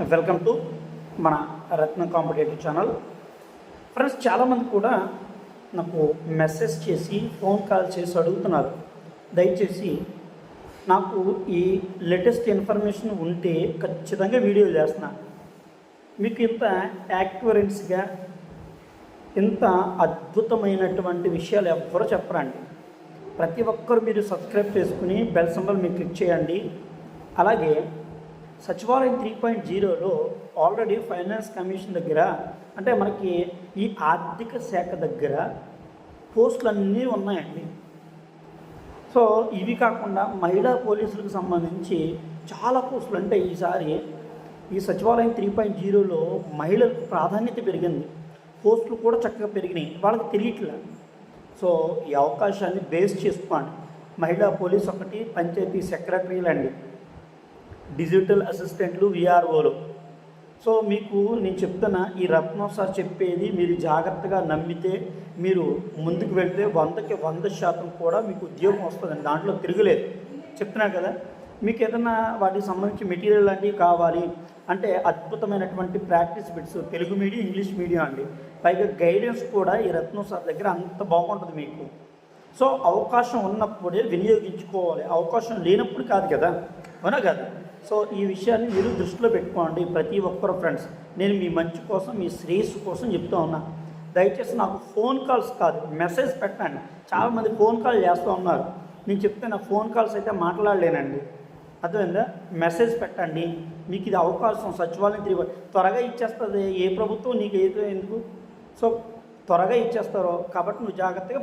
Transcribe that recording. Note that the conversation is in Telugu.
వెల్కమ్ టు మన రత్న కాంపిటేటివ్ ఛానల్. ఫ్రెండ్స్ చాలామంది కూడా నాకు మెసేజ్ చేసి ఫోన్ కాల్ చేసి అడుగుతున్నారు. దయచేసి నాకు ఈ లేటెస్ట్ ఇన్ఫర్మేషన్ ఉంటే ఖచ్చితంగా వీడియో చేస్తున్నా. మీకు ఇంత యాక్యురెన్స్గా ఇంత అద్భుతమైనటువంటి విషయాలు ఎవ్వరూ చెప్పరండి. ప్రతి ఒక్కరు మీరు సబ్స్క్రైబ్ చేసుకుని బెల్ సింబల్ మీరు క్లిక్ చేయండి. అలాగే సచివాలయం త్రీ పాయింట్ జీరోలో ఆల్రెడీ ఫైనాన్స్ కమిషన్ దగ్గర అంటే మనకి ఈ ఆర్థిక శాఖ దగ్గర పోస్టులు అన్నీ ఉన్నాయండి. సో ఇవి కాకుండా మహిళా పోలీసులకు సంబంధించి చాలా పోస్టులు. అంటే ఈసారి ఈ సచివాలయం త్రీ పాయింట్ జీరోలో మహిళలకు ప్రాధాన్యత పెరిగింది. పోస్టులు కూడా చక్కగా పెరిగినాయి. వాళ్ళకి తెలియట్లే? సో ఈ అవకాశాన్ని బేస్ చేసుకోండి. మహిళా పోలీస్ ఒకటి పంచాయతీ సెక్రటరీలు అండి డిజిటల్ అసిస్టెంట్లు విఆర్ఓలు సో మీకు నేను చెప్తున్నా ఈ రత్నం సార్ చెప్పేది మీరు జాగ్రత్తగా నమ్మితే మీరు ముందుకు వెళ్తే వందకి వంద శాతం కూడా మీకు ఉద్యోగం వస్తుందండి. దాంట్లో తిరగలేదు. చెప్తున్నా కదా మీకు ఏదైనా వాటికి సంబంధించి మెటీరియల్ లాంటివి కావాలి అంటే అద్భుతమైనటువంటి practice bits Telugu medium English medium అండి. పైగా గైడెన్స్ కూడా ఈ రత్నం సార్ దగ్గర అంత బాగుంటుంది మీకు. సో అవకాశం ఉన్నప్పుడే వినియోగించుకోవాలి. అవకాశం లేనప్పుడు కాదు కదా. అవునా కాదు సో ఈ విషయాన్ని మీరు దృష్టిలో పెట్టుకోండి. ప్రతి ఒక్కరు ఫ్రెండ్స్ నేను మీ మంచి కోసం మీ శ్రేయస్సు కోసం చెప్తూ ఉన్నా. దయచేసి నాకు ఫోన్ కాల్స్ కాదు మెసేజ్ పెట్టండి. చాలామంది ఫోన్ కాల్ చేస్తూ ఉన్నారు. నేను చెప్తే నా ఫోన్ కాల్స్ అయితే మాట్లాడలేనండి. అర్థమైందా? మెసేజ్ పెట్టండి. మీకు ఇది అవకాశం. సచివాలయం తిరిగి త్వరగా ఇచ్చేస్తుంది. ఏ ప్రభుత్వం నీకు ఏదో ఎందుకు? సో త్వరగా ఇచ్చేస్తారో. కాబట్టి నువ్వు జాగ్రత్తగా